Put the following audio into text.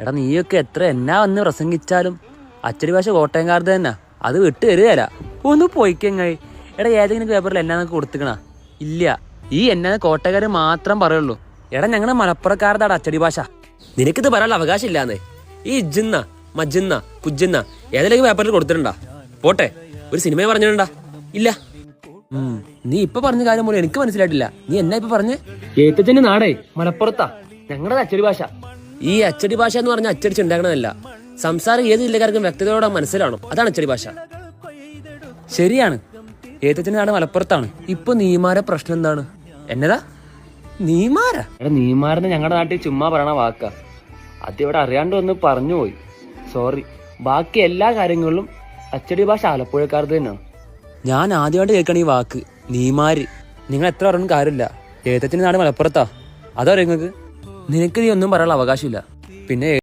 എടാ നീയൊക്കെ എത്ര എന്നാ വന്ന് പ്രസംഗിച്ചാലും? അച്ചടി ഭാഷ കോട്ടയംകാരുടെ തന്നെ. അത് വിട്ട് തരുകയല്ല ഒന്ന് പോയിക്കങ്ങായി എടാ ഏതെങ്കിലും പേപ്പറിൽ എന്നാന്നൊക്കെ കൊടുത്തിക്കണ? ഇല്ല. ഈ എന്നാ കോട്ടയക്കാർ മാത്രം പറയുള്ളൂ. എടാ ഞങ്ങളുടെ മലപ്പുറക്കാരുടെ അച്ചടി ഭാഷ. നിനക്കിത് പറയാനുള്ള അവകാശം ഇല്ലാന്ന് ഈ ഇജ്ജുന്ന മജ്ജുന്ന കുജ്ജുന്ന ഏതെങ്കിലും പേപ്പറിൽ കൊടുത്തിട്ടുണ്ടാ? പോട്ടെ ഒരു സിനിമയെ പറഞ്ഞിട്ടുണ്ടാ? ഇല്ല. നീ ഇപ്പൊ പറഞ്ഞ കാര്യം പോലും എനിക്ക് മനസ്സിലായിട്ടില്ല. നീ എന്നാ ഇപ്പൊ പറഞ്ഞ്? ഏറ്റത്തിന്റെ നാടേ മലപ്പുറത്താ. ഞങ്ങളുടെ അച്ചടി ഭാഷ. ഈ അച്ചടി ഭാഷ എന്ന് പറഞ്ഞാൽ അച്ചടിച്ചുണ്ടാക്കണതല്ല. സംസാരം ഏത് ജില്ലക്കാർക്കും വ്യക്തതയോടെ മനസ്സിലാവണം. അതാണ് അച്ചടി ഭാഷ. ശരിയാണ്. ഏത്തച്ഛന്റെ നാട് മലപ്പുറത്താണ്. ഇപ്പൊ നീമാര പ്രശ്നം എന്താണ്? എന്നതാ? നീമാര? എടാ നീമാരെന്ന് ഞങ്ങളുടെ നാട്ടിൽ ചുമ്മാ പറയണ വാക്ക. അത് ഇവിടെ അറിയാണ്ട് വന്ന് പറഞ്ഞു പോയി. സോറി ബാക്കി എല്ലാ കാര്യങ്ങളിലും അച്ചടി ഭാഷ ആലപ്പുഴക്കാർ തന്നെയാണ് ഞാൻ ആദ്യമായിട്ട് കേൾക്കണ ഈ വാക്ക് നീമാര്. നിങ്ങൾ എത്ര പറഞ്ഞ കാര്യമില്ല. ഏത്തച്ഛന്റെ നാട് മലപ്പുറത്താ. അതറിയോ നിങ്ങൾക്ക്? നിനക്ക് നീ ഒന്നും പറയാനുള്ള അവകാശമില്ല. പിന്നെ